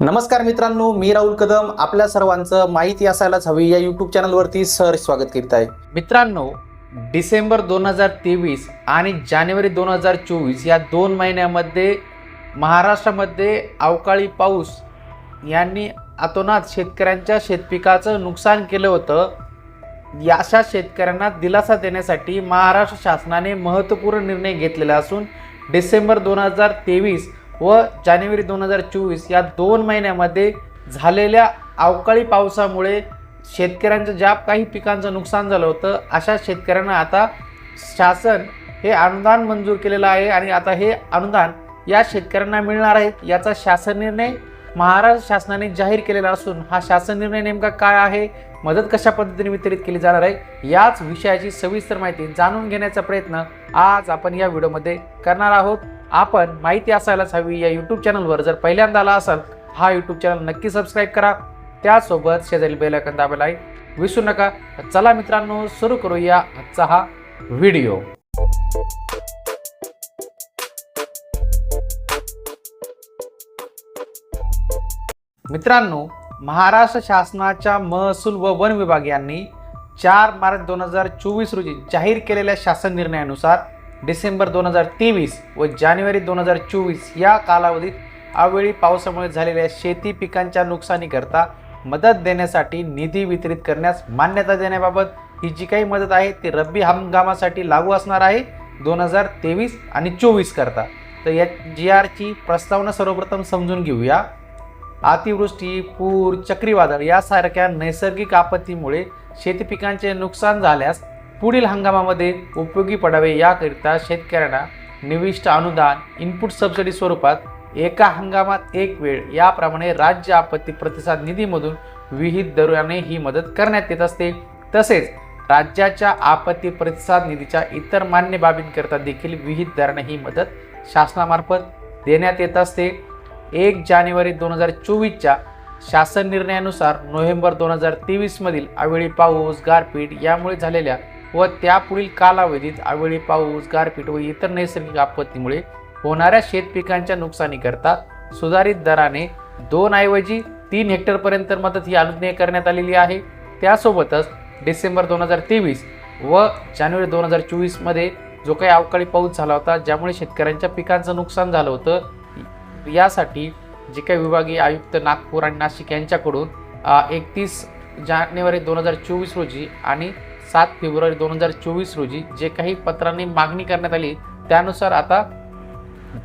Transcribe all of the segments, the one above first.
नमस्कार मित्रांनो मी राहुल कदम. आपल्या सर्वांचं माहिती असायलाच हवी. या यूट्यूब चॅनलवरती सर स्वागत करीत आहे. मित्रांनो डिसेंबर दोन हजार तेवीस आणि जानेवारी दोन हजार चोवीस या दोन महिन्यामध्ये महाराष्ट्रामध्ये अवकाळी पाऊस यांनी अतोनात शेतकऱ्यांच्या शेतपिकाचं नुकसान केलं होतं. या अशा शेतकऱ्यांना दिलासा देण्यासाठी महाराष्ट्र शासनाने महत्त्वपूर्ण निर्णय घेतलेला असून डिसेंबर दोन हजार तेवीस व जानेवारी दोन हजार चोवीस या दोन महिन्यामध्ये झालेल्या अवकाळी पावसामुळे शेतकऱ्यांचं ज्या काही पिकांचं नुकसान झालं होतं अशा शेतकऱ्यांना आता शासन हे अनुदान मंजूर केलेलं आहे आणि आता हे अनुदान या शेतकऱ्यांना मिळणार आहे याचा शासन निर्णय महाराष्ट्र शासनाने जाहीर केलेला असून हा शासन निर्णय नेमका काय आहे मदत कशा पद्धतीने वितरित केली जाणार आहे याच विषयाची सविस्तर माहिती जाणून घेण्याचा प्रयत्न आज आपण या व्हिडिओमध्ये करणार आहोत. आपण माहिती असायलाच हवी या यूट्यूब चॅनलवर जर पहिल्यांदा आला असाल हा यूट्यूब चॅनल नक्की सबस्क्राईब करा. त्यासोबत शेजारी बेलायकन दाबायला विसरू नका. चला मित्रांनो सुरू करूया आजचा हा व्हिडिओ मित्रांनो महाराष्ट्र शासनाच्या महसूल व वन विभाग यांनी चार मार्च दोन हजार चोवीस रोजी जाहीर केलेल्या शासन निर्णयानुसार डिसेंबर दोन हजार तेवीस व जानेवारी दोन हजार चोवीस या कालावधीत अवेळी पावसामुळे झालेल्या शेती पिकांच्या नुकसानीकरता मदत देण्यासाठी निधी वितरित करण्यास मान्यता देण्याबाबत ही जी काही मदत आहे ती रब्बी हंगामासाठी लागू असणार आहे दोन हजार तेवीस आणि चोवीस करता. तर या जी आरची प्रस्तावना सर्वप्रथम समजून घेऊया. अतिवृष्टी पूर चक्रीवादळ यासारख्या नैसर्गिक आपत्तीमुळे शेती पिकांचे नुकसान झाल्यास पुढील हंगामामध्ये उपयोगी पडावे याकरिता शेतकऱ्यांना निविष्ट अनुदान इनपुट सबसिडी स्वरूपात एका हंगामात एक वेळ याप्रमाणे राज्य आपत्ती प्रतिसाद निधीमधून विहित दराने ही मदत करण्यात येत असते. तसेच राज्याच्या आपत्ती प्रतिसाद निधीच्या इतर मान्य बाबींकरता देखील विहित दराने ही मदत शासनामार्फत देण्यात येत असते. एक जानेवारी दोन हजार चोवीसच्या शासन निर्णयानुसार नोव्हेंबर दोन हजार तेवीसमधील अवेळी पाऊस गारपीट यामुळे झालेल्या व त्यापुढील कालावधीत अवेळी पाऊस गारपीट व इतर नैसर्गिक आपत्तीमुळे होणाऱ्या शेतपिकांच्या नुकसानीकरता सुधारित दराने दोन ऐवजी तीन हेक्टरपर्यंत मदत ही अनुज्ञेय करण्यात आलेली आहे. त्यासोबतच डिसेंबर दोन हजार तेवीस व जानेवारी दोन हजार चोवीसमध्ये जो काही अवकाळी पाऊस झाला होता ज्यामुळे शेतकऱ्यांच्या पिकांचं नुकसान झालं होतं यासाठी जे काही विभागीय आयुक्त नागपूर आणि नाशिक यांच्याकडून एकतीस जानेवारी दोन हजार चोवीस रोजी आणि सात फेब्रुवारी दोन हजार चोवीस रोजी जे काही पत्रांनी मागणी करण्यात आली त्यानुसार आता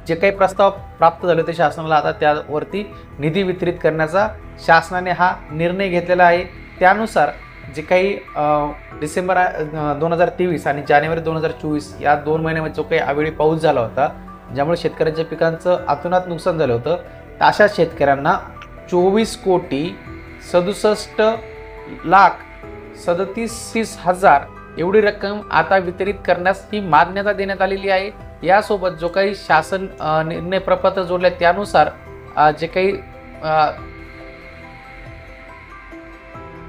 जे काही प्रस्ताव प्राप्त झाले होते शासनाला आता त्यावरती निधी वितरित करण्याचा शासनाने हा निर्णय घेतलेला आहे. त्यानुसार जे काही डिसेंबर दोन हजार तेवीस आणि जानेवारी दोन हजार चोवीस या दोन महिन्यामध्ये जो काही अवेळी पाऊस झाला होता ज्यामुळे शेतकऱ्यांच्या पिकांचं अतोनात नुकसान झालं होतं तर अशा शेतकऱ्यांना चोवीस कोटी सदुसष्ट लाख सदतीस हजार एवढी रक्कम आता वितरित करण्यास ही मान्यता देण्यात आलेली आहे. यासोबत जो काही शासन निर्णय प्रपत्र जोडले त्यानुसार जे काही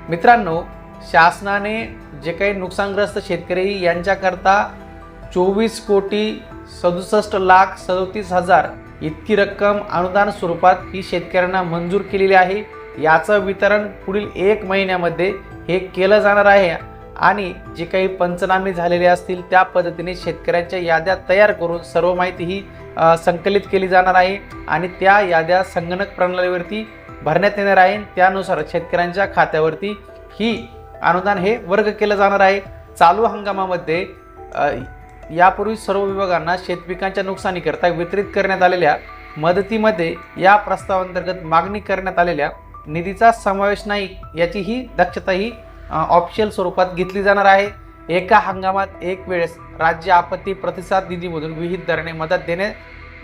मित्रांनो शासनाने जे काही नुकसानग्रस्त शेतकरी यांच्याकरता चोवीस कोटी सदुसष्ट लाख सदोतीस हजार इतकी रक्कम अनुदान स्वरूपात ही शेतकऱ्यांना मंजूर केलेली आहे. याचं वितरण पुढील एक महिन्यामध्ये हे केलं जाणार आहे आणि जे काही पंचनामे झालेले असतील त्या पद्धतीने शेतकऱ्यांच्या याद्या तयार करून सर्व माहिती ही संकलित केली जाणार आहे आणि त्या याद्या संगणक प्रणालीवरती भरण्यात येणार आहे. त्यानुसार शेतकऱ्यांच्या खात्यावरती ही अनुदान हे वर्ग केलं जाणार आहे. चालू हंगामामध्ये यापूर्वी सर्व विभागांना शेतपिकांच्या नुकसानीकरता वितरित करण्यात आलेल्या मदतीमध्ये या प्रस्तावांतर्गत मागणी करण्यात आलेल्या निधीचा समावेश नाही याची ही दक्षता ही ऑफिशियल स्वरूपात घेतली जाणार आहे. एका हंगामात एक वेळेस राज्य आपत्ती प्रतिसाद निधीमधून विहित दराने मदत देणे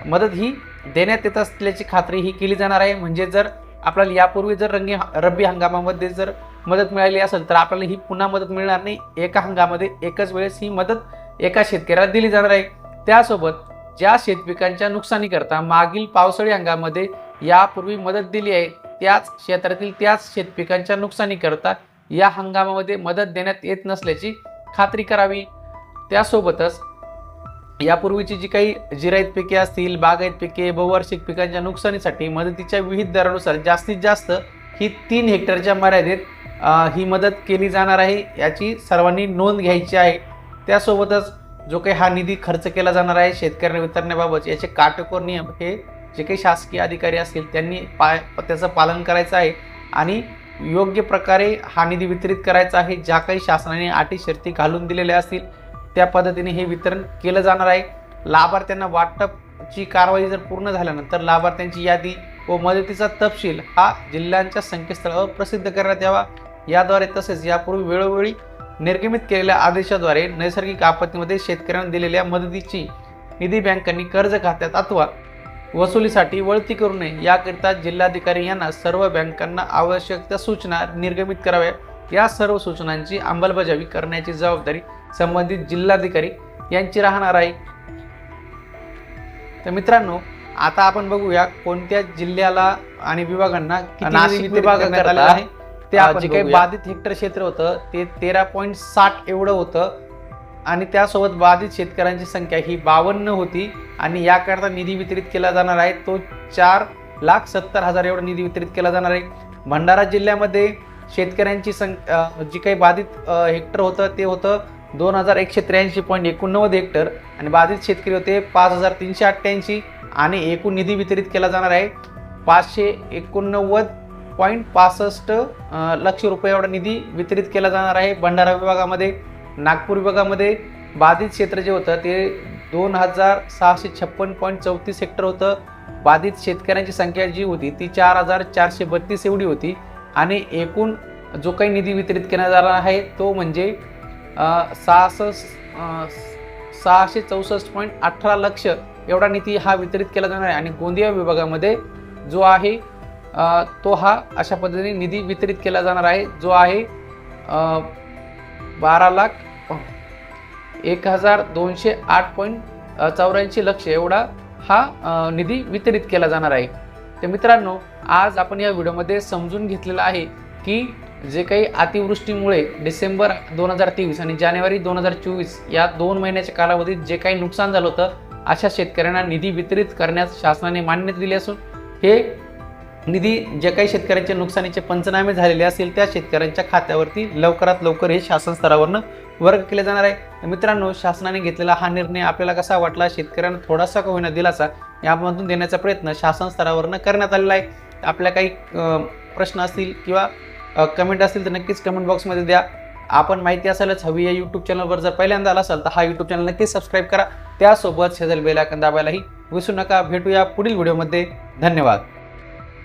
मदत ही देण्यात येत असल्याची खात्री ही केली जाणार आहे. म्हणजे जर आपल्याला यापूर्वी जर रंगी रब्बी हंगामामध्ये जर मदत मिळाली असेल तर आपल्याला ही पुन्हा मदत मिळणार नाही. एका हंगामामध्ये एकच वेळेस ही मदत एका शेतकऱ्याला दिली जाणार आहे. त्यासोबत ज्या शेतपिकांच्या नुकसानीकरता मागील पावसाळी हंगामामध्ये यापूर्वी मदत दिली आहे त्याच क्षेत्रातील त्याच शेतपिकांच्या नुकसानीकरता या हंगामामध्ये मदत देण्यात येत नसल्याची खात्री करावी. त्यासोबतच यापूर्वीची जी काही जिरायत पिके असतील बागायत पिके बहुवार्षिक पिकांच्या नुकसानीसाठी मदतीच्या विविध दरानुसार जास्तीत जास्त ही तीन हेक्टरच्या मर्यादेत ही मदत केली जाणार आहे याची सर्वांनी नोंद घ्यायची आहे. त्यासोबतच जो काही हा निधी खर्च केला जाणार आहे शेतकऱ्यांना वितरण्याबाबत याचे काटेकोर नियम हे जे काही शासकीय अधिकारी असतील त्यांनी पा त्याचं पालन करायचं आहे आणि योग्य प्रकारे हा निधी वितरित करायचा आहे. ज्या काही शासनाने अटी शर्ती घालून दिलेल्या असतील त्या पद्धतीने हे वितरण केलं जाणार आहे. लाभार्थ्यांना वाटपची कारवाई जर पूर्ण झाल्यानंतर लाभार्थ्यांची यादी व मदतीचा तपशील हा जिल्ह्यांच्या संकेतस्थळावर प्रसिद्ध करण्यात यावा. याद्वारे तसेच यापूर्वी वेळोवेळी निर्गमित केलेल्या आदेशाद्वारे नैसर्गिक आपत्तीमध्ये शेतकऱ्यांना दिलेल्या मदतीची निधी बँकांनी कर्ज खात्यात अथवा वसुलीसाठी वळती करू नये. याकरिता जिल्हाधिकारी यांना सर्व बँकांना आवश्यक त्या सूचना निर्गमित कराव्या. या सर्व सूचनांची अंमलबजावणी करण्याची जबाबदारी संबंधित जिल्हाधिकारी यांची राहणार आहे. तर मित्रांनो आता आपण बघूया कोणत्या जिल्ह्याला आणि विभागांना नाशिक करण्यात आलेला आहे. ते जे काही बाधित हेक्टर क्षेत्र होतं. ते तेरा पॉईंट साठ एवढं होतं. आणि त्यासोबत बाधित शेतकऱ्यांची संख्या ही बावन्न होती आणि याकरता निधी वितरित केला जाणार आहे. तो चार लाख सत्तर हजार एवढा निधी वितरित केला जाणार आहे. भंडारा जिल्ह्यामध्ये शेतकऱ्यांची संख्या जी काही बाधित हेक्टर होतं ते होतं दोन हजार एकशे त्र्याऐंशी पॉईंट एकोणनव्वद हेक्टर आणि बाधित शेतकरी होते पाच हजार तीनशे अठ्ठ्याऐंशी आणि एकूण निधी वितरित केला जाणार आहे. पाचशे एकोणनव्वद पॉईंट पासष्ट लक्ष रुपये एवढा निधी वितरित केला जाणार आहे. भंडारा विभागामध्ये नागपूर विभागामध्ये बाधित क्षेत्र जे होतं ते दोन हजार सहाशे छप्पन पॉईंट चौतीस हेक्टर होतं. बाधित शेतकऱ्यांची संख्या जी होती ती चार हजार चारशे बत्तीस एवढी होती. आणि एकूण जो काही निधी वितरित केला जाणार आहे तो म्हणजे सहासष्ट सहाशे चौसष्ट पॉईंट अठरा लक्ष एवढा निधी हा वितरित केला जाणार आहे. आणि गोंदिया विभागामध्ये जो आहे तो हा अशा पद्धतीने निधी वितरित केला जाणार आहे. जो आहे बारा लाख एक हजार दोनशे आठ पॉईंट चौऱ्याऐंशी लक्ष एवढा हा निधी वितरित केला जाणार आहे. तर मित्रांनो आज आपण या व्हिडिओमध्ये समजून घेतलेलं आहे की जे काही अतिवृष्टीमुळे डिसेंबर दोन हजार तेवीस आणि जानेवारी दोन हजार चोवीस या दोन महिन्याच्या कालावधीत जे काही नुकसान झालं होतं अशा शेतकऱ्यांना निधी वितरित करण्यास शासनाने मान्यता दिली असून हे निधी जे काही शेतकऱ्यांच्या नुकसानीचे पंचनामे झालेले असतील त्या शेतकऱ्यांच्या खात्यावरती लवकरात लवकर हे शासन स्तरावरनं वर्ग केले जाणार आहे. मित्रांनो शासनाने घेतलेला हा निर्णय आपल्याला कसा वाटला? शेतकऱ्यांना थोडासा का होईना दिलासा? यामधून देण्याचा प्रयत्न शासन स्तरावरनं करण्यात आलेला आहे. आपल्या काही प्रश्न असतील किंवा कमेंट असतील तर नक्कीच कमेंट बॉक्समध्ये द्या. आपण माहिती असायलाच हवी या यूट्यूब चॅनलवर जर पहिल्यांदा आला असाल तर हा यूट्यूब चॅनल नक्कीच सबस्क्राईब करा. त्यासोबत शेजल बेल आयकॉन दाबायलाही विसरू नका. भेटूया पुढील व्हिडिओमध्ये धन्यवाद.